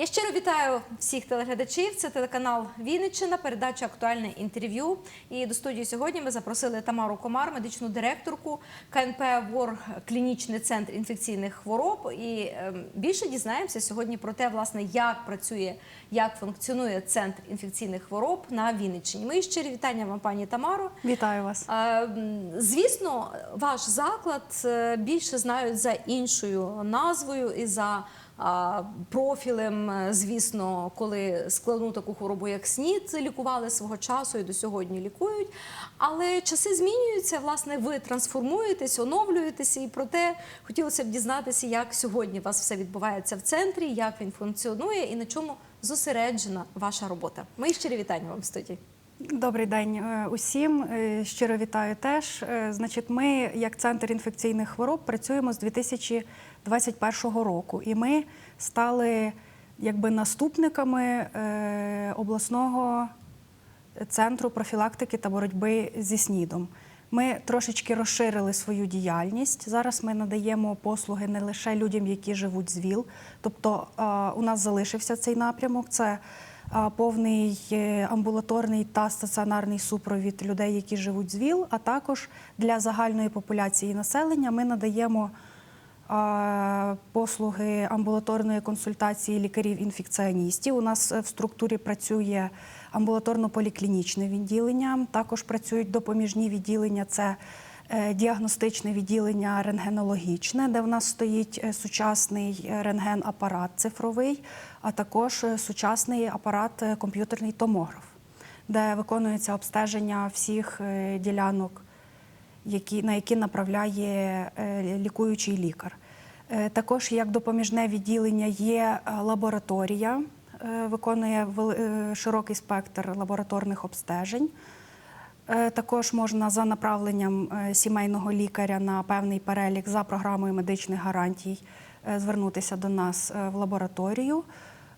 Я щиро вітаю всіх телеглядачів. Це телеканал Вінниччина, передача актуальне інтерв'ю. І до студії сьогодні ми запросили Тамару Комар, медичну директорку КНП ВОР Клінічний центр інфекційних хвороб. І ем, більше дізнаємося сьогодні про те, власне, як працює, як функціонує центр інфекційних хвороб на Вінниччині. Мої щирі вітання вам, пані Тамаро. Вітаю вас. Е, Звісно, ваш заклад е, більше знають за іншою назвою і за профілем. Е, Звісно, коли складну таку хворобу, як СНІД, лікували свого часу і до сьогодні лікують. Але часи змінюються. Власне, ви трансформуєтесь, оновлюєтеся, і проте хотілося б дізнатися, як сьогодні у вас все відбувається в центрі, як він функціонує і на чому зосереджена ваша робота. Мої щирі вітання вам в студії. Добрий день е, усім. Е, Щиро вітаю теж. Значить, ми, як центр інфекційних хвороб, працюємо з 2021 року, і ми стали якби наступниками е, обласного центру профілактики та боротьби зі СНІДом. Ми трошечки розширили свою діяльність. Зараз ми надаємо послуги не лише людям, які живуть з ВІЛ. Тобто е, у нас залишився цей напрямок. Це е, повний амбулаторний та стаціонарний супровід людей, які живуть з ВІЛ, а також для загальної популяції населення ми надаємо послуги амбулаторної консультації лікарів-інфекціоністів. У нас е, в структурі працює амбулаторно-поліклінічне відділення. Також працюють допоміжні відділення. Це е, діагностичне відділення рентгенологічне, де в нас стоїть е, сучасний рентген-апарат цифровий, а також сучасний апарат комп'ютерний томограф, де виконується обстеження всіх ділянок які, на які направляє е, лікуючий лікар. Е, Також як допоміжне відділення є е, лабораторія, виконує широкий спектр лабораторних обстежень. Також можна за направленням сімейного лікаря на певний перелік за програмою медичних гарантій звернутися до нас в лабораторію.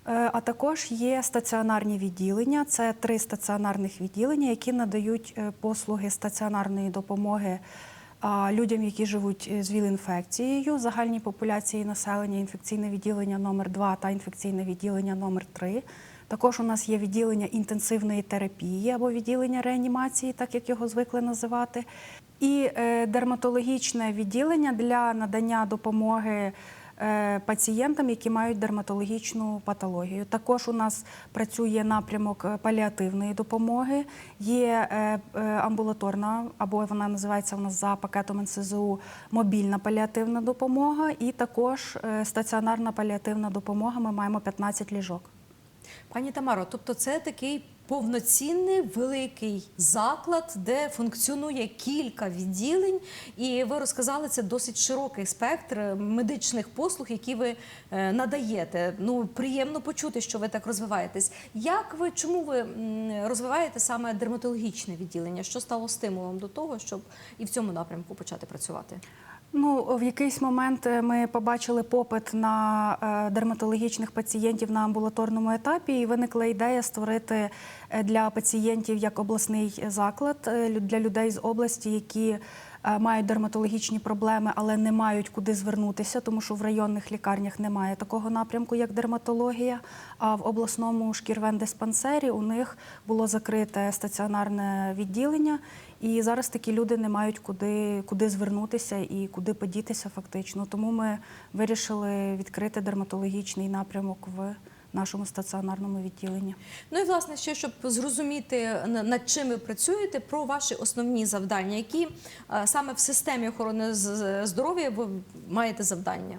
Е, А також є стаціонарні відділення. Це три стаціонарних відділення, які надають е, послуги стаціонарної допомоги людям, які живуть е, з ВІЛ-інфекцією, загальній популяції населення, інфекційне відділення номер 2 та інфекційне відділення номер 3 Також у нас є відділення інтенсивної терапії або відділення реанімації, так як його звикли називати, і дерматологічне відділення для надання допомоги пацієнтам, які мають дерматологічну патологію. Також у нас працює напрямок е, паліативної допомоги, є е, е, амбулаторна, або вона називається у нас за пакетом НСЗУ мобільна паліативна допомога, і також е, стаціонарна паліативна допомога. Ми маємо 15 ліжок. Пані Тамаро, тобто це такий повноцінний великий заклад, де функціонує кілька відділень, і ви розказали це досить широкий спектр медичних послуг, які ви е, надаєте. Ну приємно почути, що ви так розвиваєтесь. Як ви чому ви розвиваєте саме дерматологічне відділення? Що стало стимулом до того, щоб і в цьому напрямку почати працювати? Ну, в якийсь момент е, ми побачили попит на е, дерматологічних пацієнтів на амбулаторному етапі, і виникла ідея створити е, для пацієнтів як обласний заклад для людей з області, які мають дерматологічні проблеми, але не мають куди звернутися, тому що в районних лікарнях немає такого напрямку, як дерматологія. А в обласному шкірвендиспансері у них було закрите стаціонарне відділення. І зараз такі люди не мають куди, куди звернутися і куди подітися фактично. Тому ми вирішили відкрити дерматологічний напрямок в нашому стаціонарному відділенні. Ну і власне ще щоб зрозуміти над чим ви працюєте, про ваші основні завдання, які е, саме в системі охорони здоров'я ви маєте завдання.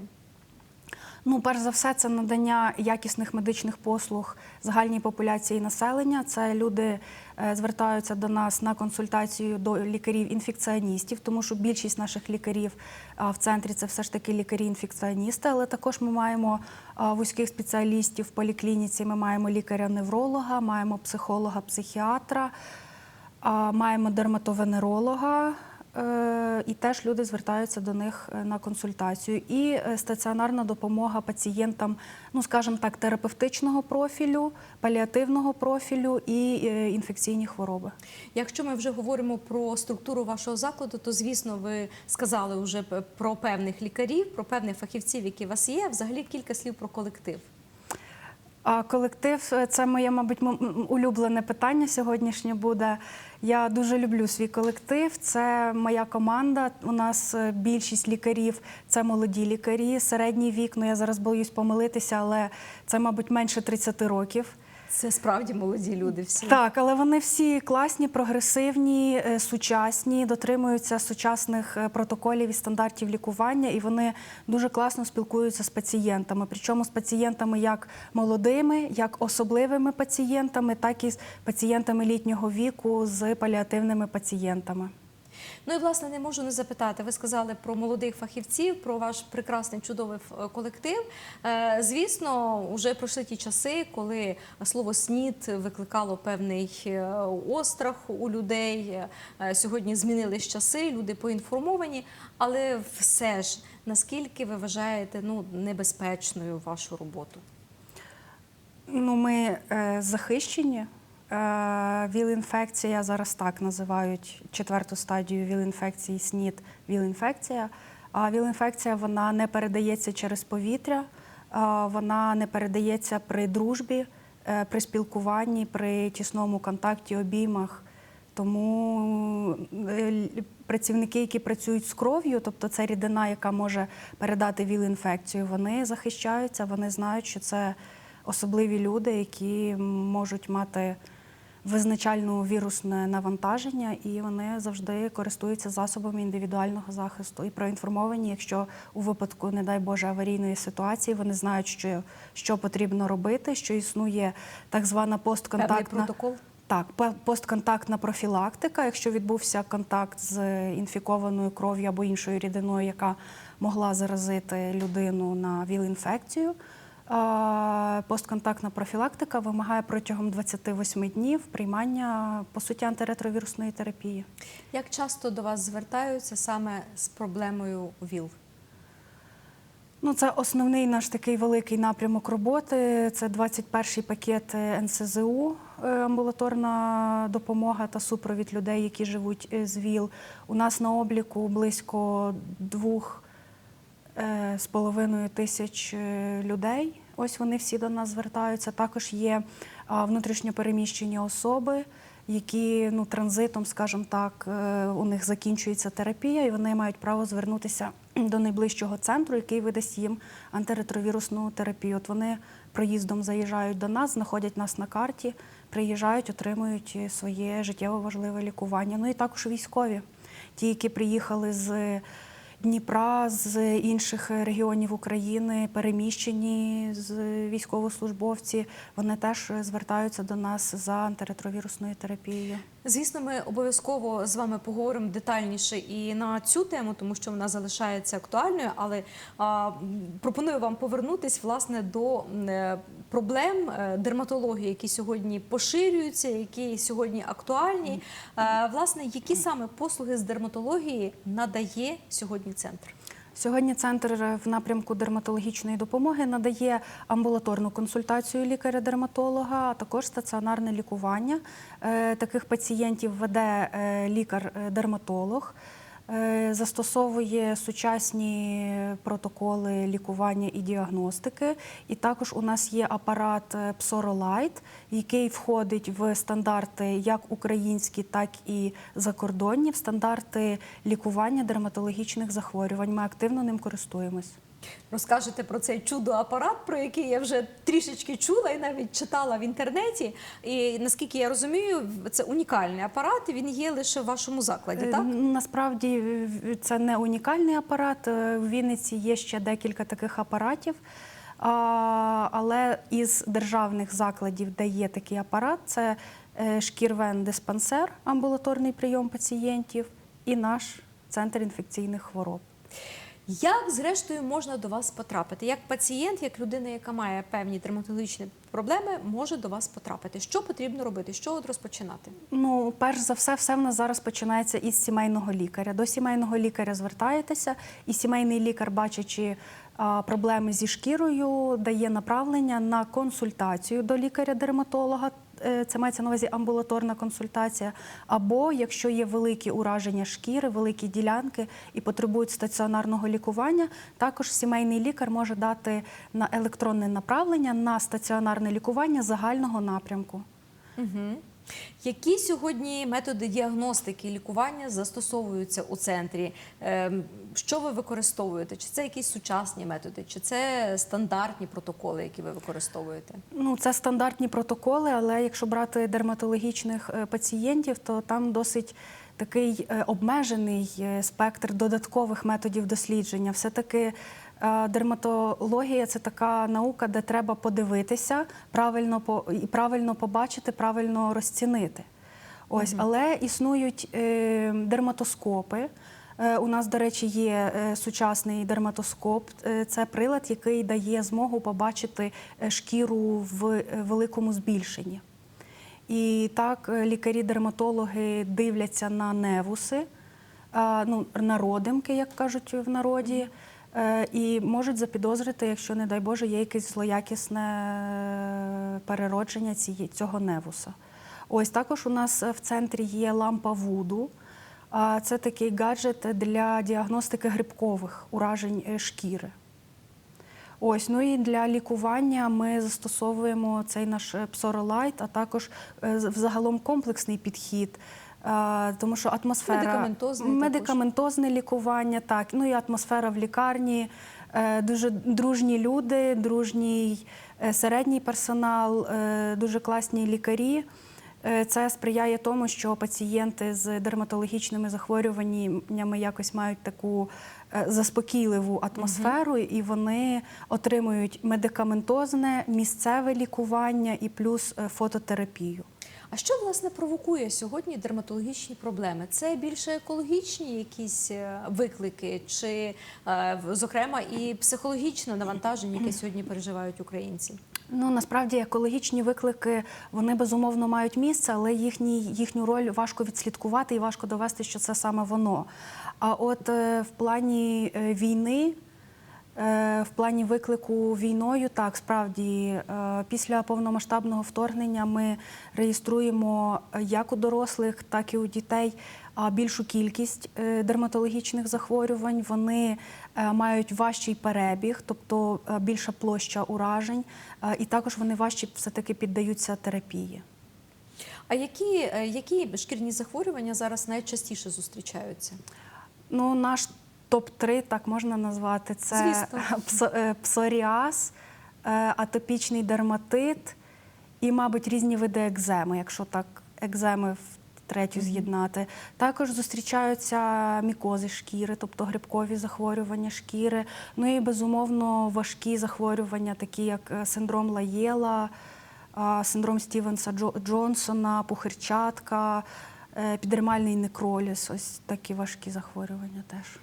Ну, перш за все, це надання якісних медичних послуг загальній популяції населення. Це люди звертаються до нас на консультацію до лікарів-інфекціоністів, тому що більшість наших лікарів в центрі це все ж таки лікарі-інфекціоністи. Але також ми маємо вузьких спеціалістів в поліклініці. Ми маємо лікаря-невролога, маємо психолога-психіатра, маємо дерматовенеролога. Е, І теж люди звертаються до них е, на консультацію. І е, стаціонарна допомога пацієнтам, ну скажімо так, терапевтичного профілю, паліативного профілю і інфекційні хвороби. Якщо ми вже говоримо про структуру вашого закладу, то звісно, ви сказали вже про певних лікарів, про певних фахівців, які у вас є. Взагалі кілька слів про колектив. А колектив це моє, мабуть, улюблене питання сьогоднішнє буде. Я дуже люблю свій колектив. Це моя команда. У нас е, більшість лікарів це молоді лікарі, середній вік. Ну я зараз боюсь помилитися, але це, мабуть, менше 30 років. Це справді молоді люди всі. Так, але вони всі класні, прогресивні, е, сучасні, дотримуються сучасних е, протоколів і стандартів лікування, і вони дуже класно спілкуються з пацієнтами. Причому з пацієнтами як молодими, як особливими пацієнтами, так і з пацієнтами літнього віку, з паліативними пацієнтами. Ну і власне не можу не запитати. Ви сказали про молодих фахівців, про ваш прекрасний чудовий колектив. Е, Звісно, вже пройшли ті часи, коли слово СНІД викликало певний е, острах у людей. Е, Сьогодні змінились часи, люди поінформовані, але все ж наскільки ви вважаєте ну небезпечною вашу роботу? Ну, ми е, захищені. Е, ВІЛ-інфекція зараз так називають четверту стадію ВІЛ-інфекції СНІД ВІЛ-інфекція. А ВІЛ-інфекція вона не передається через повітря, вона не передається при дружбі, е, при спілкуванні, при тісному контакті, обіймах. Тому е, працівники, які працюють з кров'ю, тобто це рідина, яка може передати ВІЛ-інфекцію, вони захищаються, вони знають, що це особливі люди, які можуть мати визначальне вірусне навантаження, і вони завжди користуються засобами індивідуального захисту і проінформовані, якщо у випадку, не дай Боже, аварійної ситуації, вони знають, що, що потрібно робити, що існує так звана Певний постконтактна протокол? так, постконтактна профілактика, якщо відбувся контакт з інфікованою кров'ю або іншою рідиною, яка могла заразити людину на ВІЛ-інфекцію. Постконтактна профілактика вимагає протягом 28 днів приймання по суті антиретровірусної терапії. Як часто до вас звертаються саме з проблемою ВІЛ? Ну, це основний наш такий великий напрямок роботи. Це 21-й пакет НСЗУ, е, амбулаторна допомога та супровід людей, які живуть е, з ВІЛ. У нас на обліку близько двох з половиною тисяч е, людей. Ось вони всі до нас звертаються. Також є внутрішньопереміщені особи, які ну, транзитом, скажімо так, е, у них закінчується терапія, і вони мають право звернутися до найближчого центру, який видасть їм антиретровірусну терапію. От вони проїздом заїжджають до нас, знаходять нас на карті, приїжджають, отримують е, своє життєво важливе лікування. Ну і також військові, ті, які приїхали з Дніпра, з інших регіонів України, переміщені з військовослужбовці, вони теж звертаються до нас за антиретровірусною терапією. Звісно, ми обов'язково з вами поговоримо детальніше і на цю тему, тому що вона залишається актуальною. Але а, пропоную вам повернутись власне до е, проблем е, дерматології, які сьогодні поширюються, які сьогодні актуальні. Е, Власне, які саме послуги з дерматології надає сьогодні центр? Сьогодні центр в напрямку дерматологічної допомоги надає амбулаторну консультацію лікаря-дерматолога, а також стаціонарне лікування. Е, Таких пацієнтів веде е, лікар-дерматолог. Е, Застосовує сучасні протоколи лікування і діагностики. І також у нас є апарат Псоролайт, Psorolite, який входить в стандарти як українські, так і закордонні, в стандарти лікування дерматологічних захворювань. Ми активно ним користуємось. Розкажете про цей чудо-апарат, про який я вже трішечки чула і навіть читала в інтернеті. І наскільки я розумію, це унікальний апарат, і він є лише в вашому закладі, Е, так? Насправді це не унікальний апарат. Е, В Вінниці є ще декілька таких апаратів. Але із державних закладів, де є такий апарат, це е, шкірвен диспансер, амбулаторний прийом пацієнтів, і наш центр інфекційних хвороб. Як зрештою можна до вас потрапити? Як пацієнт, як людина, яка має певні дерматологічні проблеми, може до вас потрапити? Що потрібно робити? Що от розпочинати? Ну, перш за все, все в нас зараз починається із сімейного лікаря. До сімейного лікаря звертаєтеся, і сімейний лікар, бачачи проблеми зі шкірою, дає направлення на консультацію до лікаря-дерматолога. Е, це мається на увазі амбулаторна консультація, або якщо є великі ураження шкіри, великі ділянки і потребують стаціонарного лікування, також сімейний лікар може дати на електронне направлення на стаціонарне лікування загального напрямку. Угу. Які сьогодні методи діагностики і лікування застосовуються у центрі? Ем, Що ви використовуєте? Чи це якісь сучасні методи, чи це стандартні протоколи, які ви використовуєте? Ну, це стандартні протоколи, але якщо брати дерматологічних е, пацієнтів, то там досить такий е, обмежений е, спектр додаткових методів дослідження. Все-таки е, дерматологія це така наука, де треба подивитися, правильно по і правильно побачити, правильно розцінити. Ось, але існують е, дерматоскопи. Е, У нас, до речі, є е, сучасний дерматоскоп. Це прилад, який дає змогу побачити шкіру в великому збільшенні. І так лікарі-дерматологи дивляться на невуси, ну, на родимки, як кажуть в народі, і можуть запідозрити, якщо, не дай Боже, є якесь злоякісне е, переродження цієї- цього невуса. Ось також у нас в центрі є лампа Вуду. Це такий гаджет для діагностики грибкових уражень е, шкіри. Ось, ну і для лікування ми застосовуємо цей наш е, псоролайт, а також е, взагалом комплексний підхід. е, Тому що атмосфера Медикаментозний також. медикаментозне лікування, так ну і атмосфера в лікарні, е, дуже дружні люди, дружній е, середній персонал, е, дуже класні лікарі. Е, Це сприяє тому, що пацієнти з дерматологічними захворюваннями якось мають таку е, заспокійливу атмосферу, і вони отримують медикаментозне місцеве лікування і плюс е, фототерапію. А що власне провокує сьогодні дерматологічні проблеми? Це більше екологічні якісь е, виклики, чи е, зокрема і психологічне навантаження, яке сьогодні переживають українці? Ну насправді екологічні виклики вони безумовно мають місце, але їхні, їхню роль важко відслідкувати і важко довести, що це саме воно. А от е, в плані е, війни. Е, В плані виклику війною, так справді е, після повномасштабного вторгнення ми реєструємо як у дорослих, так і у дітей більшу кількість е, дерматологічних захворювань. Вони мають важчий перебіг, тобто більша площа уражень, і також вони важче все-таки піддаються терапії. А які, які шкірні захворювання зараз найчастіше зустрічаються? Ну, наш топ-3, так можна назвати, це Звісно. е, псоріаз, е, атопічний дерматит і, мабуть, різні види екземи, якщо так екземи в третю з'єднати. Також зустрічаються мікози шкіри, тобто грибкові захворювання шкіри. Ну і безумовно важкі захворювання, такі як е, синдром Лаєла, синдром Стівенса Джонсона, пухирчатка, е, підермальний некроліз. Ось такі важкі захворювання теж.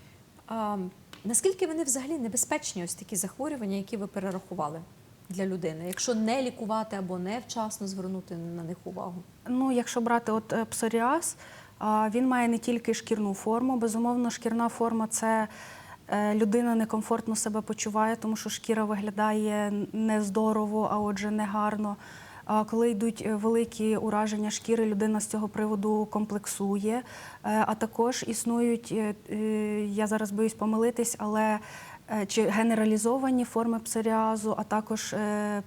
А, наскільки вони взагалі небезпечні, ось такі захворювання, які ви перерахували для людини, якщо не лікувати або не вчасно звернути на них увагу? Ну, якщо брати от е, псоріаз, він має не тільки шкірну форму. Безумовно, шкірна форма це е, людина некомфортно себе почуває, тому що шкіра виглядає нездорово, а отже, негарно. Коли йдуть е, великі ураження шкіри, людина з цього приводу комплексує. Е, А також існують, е, я зараз боюсь помилитись, але чи генералізовані форми псоріазу, а також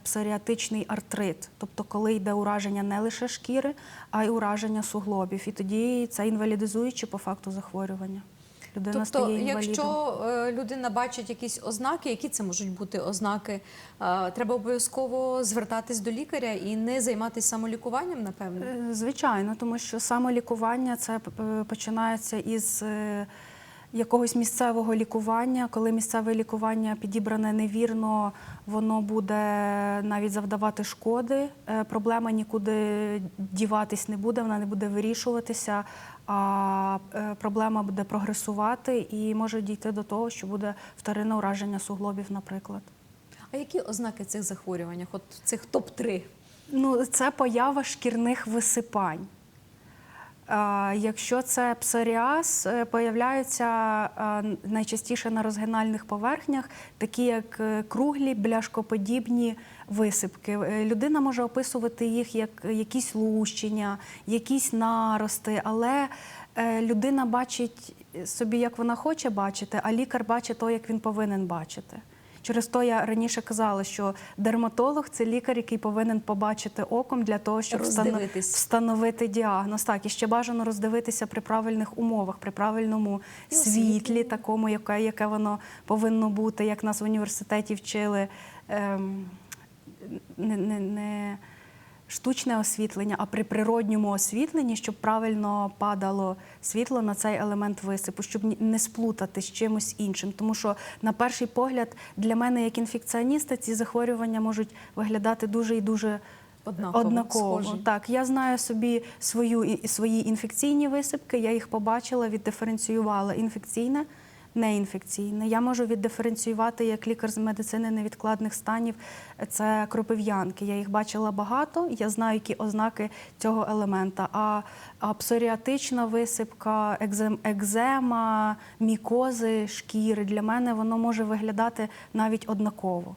псоріатичний артрит, тобто коли йде ураження не лише шкіри, а й ураження суглобів. І тоді це інвалідизуюче по факту захворювання. Людина Тобто, стає інвалідом. якщо е, людина бачить якісь ознаки, які це можуть бути ознаки, е, треба обов'язково звертатись до лікаря і не займатися самолікуванням, напевно. Е, Звичайно, тому що самолікування це починається із якогось місцевого лікування. Коли місцеве лікування підібране невірно, воно буде навіть завдавати шкоди. Проблема нікуди діватись не буде, вона не буде вирішуватися, а е, проблема буде прогресувати і може дійти до того, що буде вторинне ураження суглобів, наприклад. А які ознаки цих захворювань? От цих топ-3? Ну, це поява шкірних висипань. Якщо це псоріаз, е, появляються найчастіше на розгинальних поверхнях, такі як е, круглі, бляшкоподібні висипки. Е, Людина може описувати їх як якісь лущення, якісь нарости, але е, людина бачить собі, як вона хоче бачити, а лікар бачить то, як він повинен бачити. Через то я раніше казала, що дерматолог це лікар, який повинен побачити оком для того, щоб встановити діагноз. Так, і ще бажано роздивитися при правильних умовах, при правильному І світлі, такому, яке, яке воно повинно бути, як нас в університеті вчили. Ем, не, не, не штучне освітлення, а при природньому освітленні, щоб правильно падало світло на цей елемент висипу, щоб не сплутати з чимось іншим. Тому що, на перший погляд, для мене, як інфекціоніста, ці захворювання можуть виглядати дуже і дуже. Однаково, Однаково, схожі. так. Я знаю собі свою свої інфекційні висипки, я їх побачила, віддиференціювала інфекційне, неінфекційне. Я можу віддиференціювати як лікар з медицини невідкладних станів. Це кропив'янки. Я їх бачила багато, я знаю, які ознаки цього елемента. А, а псоріатична висипка, екзем, екзема, мікози, шкіри для мене воно може виглядати навіть однаково.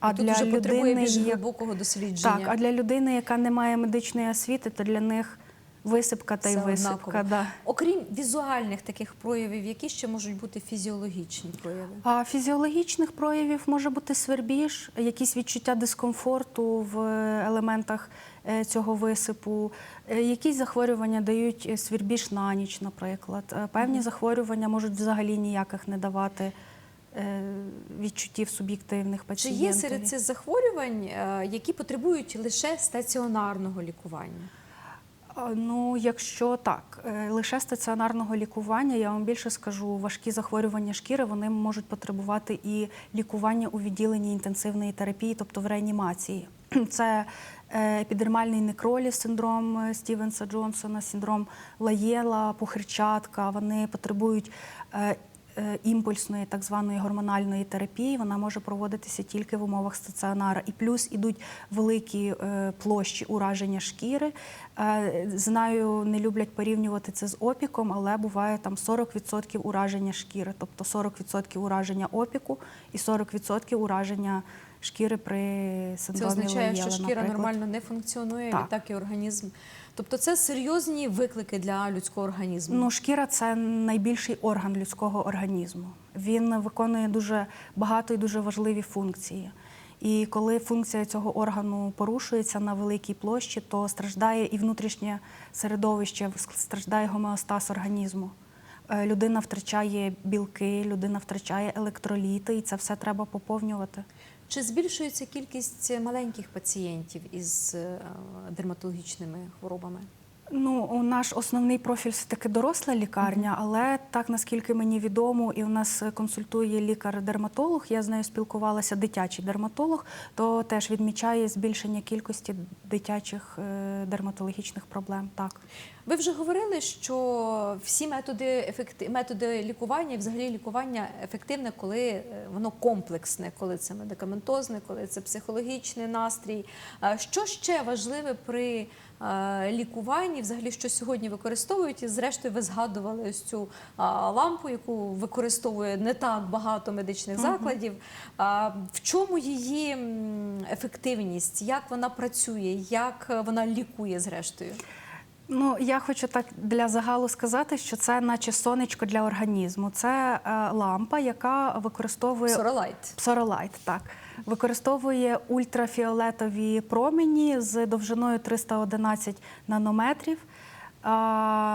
А тут вже потребує більш глибокого дослідження. так, а для людини, яка не має медичної освіти, то для них висипка та й Все висипка. однаково. Да. Окрім візуальних таких проявів, які ще можуть бути фізіологічні прояви? А фізіологічних проявів може бути свербіж, якісь відчуття дискомфорту в елементах е, цього висипу. Е, Якісь захворювання дають е, свербіж на ніч, наприклад. Е, Певні захворювання можуть взагалі ніяких не давати е, відчуттів суб'єктивних Чи є серед цих захворювань, е, які потребують лише стаціонарного лікування? Ну, якщо так, е, лише стаціонарного лікування, я вам більше скажу, важкі захворювання шкіри вони можуть потребувати і лікування у відділенні інтенсивної терапії, тобто в реанімації. Це е, епідермальний некроліз, синдром е, Стівенса Джонсона, синдром Лаєла, пухирчатка. Вони потребують імпульсної так званої гормональної терапії. Вона може проводитися тільки в умовах стаціонара. І плюс ідуть великі е, площі ураження шкіри. Е, Знаю, не люблять порівнювати це з опіком, але буває там 40% ураження шкіри, тобто 40% ураження опіку і 40% ураження шкіри при Це синдромі означає, Лаєла, що шкіра наприклад. нормально не функціонує, Так. відтак і організм. Тобто це серйозні виклики для людського організму. Ну, шкіра це найбільший орган людського організму. Він виконує дуже багато і дуже важливі функції. І коли функція цього органу порушується на великій площі, то страждає і внутрішнє середовище, страждає гомеостаз організму. Е, Людина втрачає білки, людина втрачає електроліти, і це все треба поповнювати. Чи збільшується кількість маленьких пацієнтів із е, дерматологічними хворобами? Ну, наш основний профіль все таки доросла лікарня, але так наскільки мені відомо, і у нас консультує лікар-дерматолог. Я з нею спілкувалася, дитячий дерматолог, то теж відмічає збільшення кількості дитячих е, дерматологічних проблем. Так. Ви вже говорили, що всі методи ефекти... методи лікування, взагалі лікування ефективне, коли е, воно комплексне, коли це медикаментозне, коли це психологічний настрій. Що ще важливе при е, лікуванні, взагалі, що сьогодні використовують? І зрештою, ви згадували ось цю лампу, яку використовує не так багато медичних закладів. В чому її ефективність? Як вона працює? Як е, вона лікує зрештою? Ну, я хочу так для загалу сказати, що це наче сонечко для організму. Це е, лампа, яка використовує Соролайт. Псоролайт, так. Використовує ультрафіолетові промені з довжиною 311 нанометрів.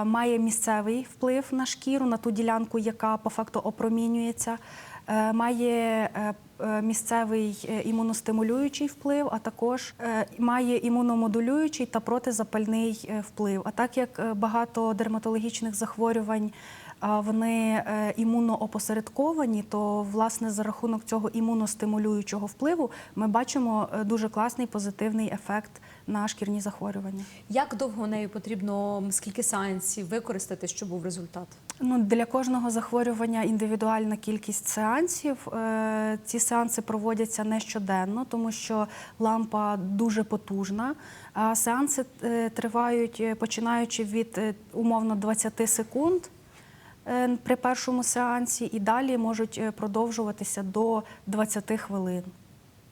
Має місцевий вплив на шкіру, на ту ділянку, яка по факту опромінюється. Е, Має е, е, місцевий імуностимулюючий вплив, а також має імуномодулюючий та протизапальний вплив. А так як багато дерматологічних захворювань вони е, імуноопосередковані, то власне за рахунок цього імуностимулюючого впливу ми бачимо е, дуже класний позитивний ефект на шкірні захворювання. Як довго нею потрібно скільки сеансів використати, щоб був результат? Ну, для кожного захворювання індивідуальна кількість сеансів. Е, Ці сеанси проводяться не щоденно, тому що лампа дуже потужна. А сеанси тривають починаючи від умовно 20 секунд при першому сеансі, і далі можуть е, продовжуватися до 20 хвилин.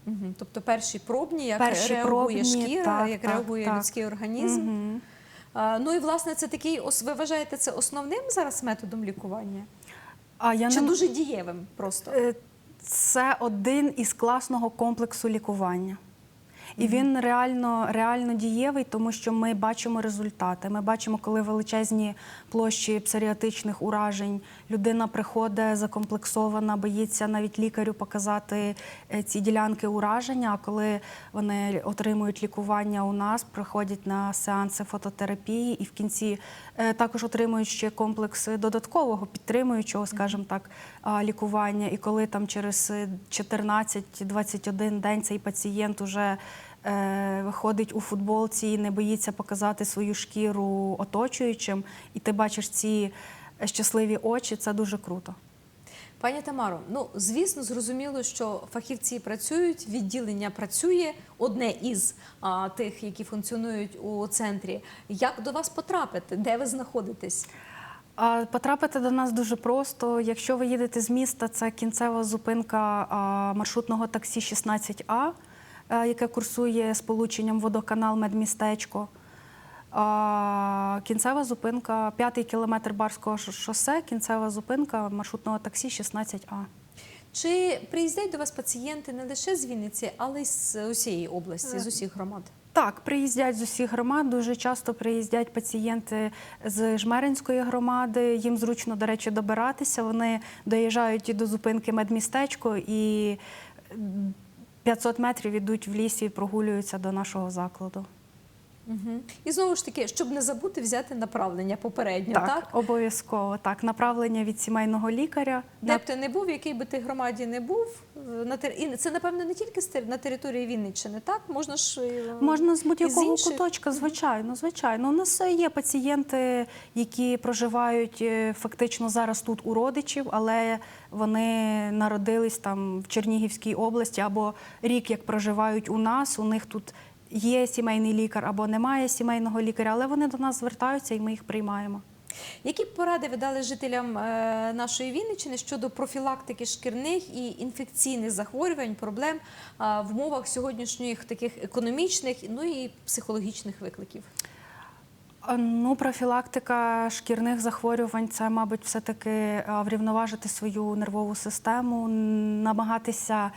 Мгм. Тобто перші пробні, як Перші реагує пробні, шкіра, так, як так, реагує так. людський організм. Мгм. А, ну і власне це такий, ви вважаєте це основним зараз методом лікування? А я Чи не... дуже дієвим просто? Е, Це один із класного комплексу лікування. І він реально, реально дієвий, тому що ми бачимо результати. Ми бачимо, коли величезні площі псоріатичних уражень, людина приходить закомплексована, боїться навіть лікарю показати е, ці ділянки ураження. А коли вони отримують лікування у нас, приходять на сеанси фототерапії і в кінці також отримують ще комплекс додаткового підтримуючого, скажімо так, лікування. І коли там через е, 14-21 день цей пацієнт уже е, виходить у футболці і не боїться показати свою шкіру оточуючим, і ти бачиш ці е, щасливі очі, це дуже круто. Пані Тамаро, ну звісно, зрозуміло, що фахівці працюють, відділення працює, одне із а, тих, які функціонують у центрі. Як до вас потрапити? Де ви знаходитесь? Потрапити до нас дуже просто. Якщо ви їдете з міста, це кінцева зупинка маршрутного таксі 16А, е, яке курсує сполученням водоканал Медмістечко. Кінцева зупинка, п'ятий кілометр Барського шосе, кінцева зупинка маршрутного таксі 16А. Чи приїздять до вас пацієнти не лише з Вінниці, але й з усієї області, з усіх громад? Так, приїздять з усіх громад. Дуже часто приїздять пацієнти з Жмеринської громади. Їм зручно, до речі, добиратися. Вони доїжджають і до зупинки медмістечко і м, 500 метрів ідуть в лісі і прогулюються до нашого закладу. Угу. І знову ж таки, щоб не забути взяти направлення попередньо, так? Так, обов'язково. Так, направлення від сімейного лікаря. Де б ти не був, в якій би ти громаді не був, е, на тер... і це напевно не тільки на території Вінниччини, так можна ж е, Можна з будь-якого інших. куточка, звичайно, звичайно. У нас е, є пацієнти, які проживають фактично зараз тут у родичів, але вони народились там в Чернігівській області або рік як проживають у нас. У них тут є сімейний лікар або немає сімейного лікаря, але вони до нас звертаються і ми їх приймаємо. Які поради ви дали жителям е, нашої Вінниччини щодо профілактики шкірних і інфекційних захворювань, проблем е, в умовах сьогоднішніх таких економічних, ну і психологічних викликів? Ну, профілактика шкірних захворювань це, мабуть, все-таки врівноважити свою нервову систему, намагатися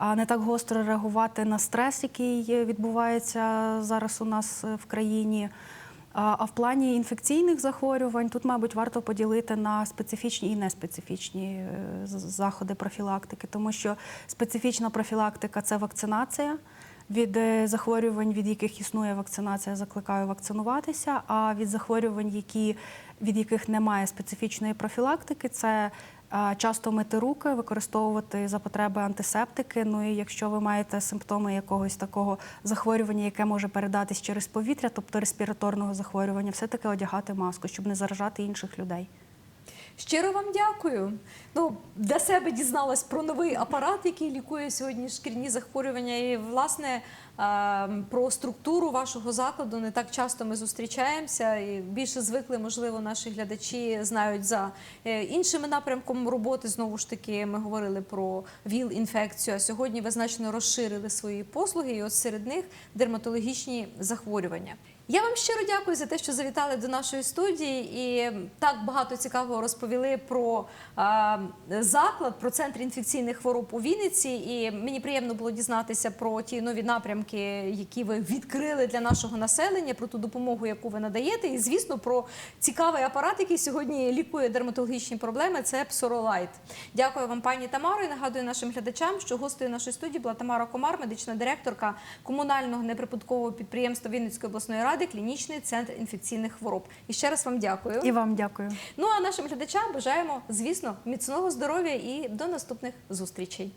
не так гостро реагувати на стрес, який відбувається зараз у нас е, в країні. А а в плані інфекційних захворювань тут, мабуть, варто поділити на специфічні і неспецифічні е, заходи профілактики, тому що специфічна профілактика це вакцинація. Від е, захворювань, від яких існує вакцинація, закликаю вакцинуватися. А від захворювань, які, від яких немає специфічної профілактики, це часто мити руки, використовувати за потреби антисептики. Ну і якщо ви маєте симптоми якогось такого захворювання, яке може передатись через повітря, тобто респіраторного захворювання, все-таки одягати маску, щоб не заражати інших людей. Щиро вам дякую. Ну, для себе дізналась про новий апарат, який лікує сьогодні шкірні захворювання. І, власне, про структуру вашого закладу не так часто ми зустрічаємося. І більше звикли, можливо, наші глядачі знають за е, іншими напрямками роботи. Знову ж таки, ми говорили про ВІЛ-інфекцію. А сьогодні ви значно розширили свої послуги, і от серед них дерматологічні захворювання. Я вам щиро дякую за те, що завітали до нашої студії і так багато цікавого розповіли про а, заклад, про центр інфекційних хвороб у Вінниці. І мені приємно було дізнатися про ті нові напрямки, які ви відкрили для нашого населення, про ту допомогу, яку ви надаєте, і звісно про цікавий апарат, який сьогодні лікує дерматологічні проблеми. Це Псоролайт. Дякую вам, пані Тамаро. І нагадую нашим глядачам, що гостею нашої студії була Тамара Комар, медична директорка комунального неприбуткового підприємства Вінницької обласної ради, клінічний центр інфекційних хвороб. І ще раз вам дякую. І вам дякую. Ну а нашим глядачам бажаємо, звісно, міцного здоров'я і до наступних зустрічей.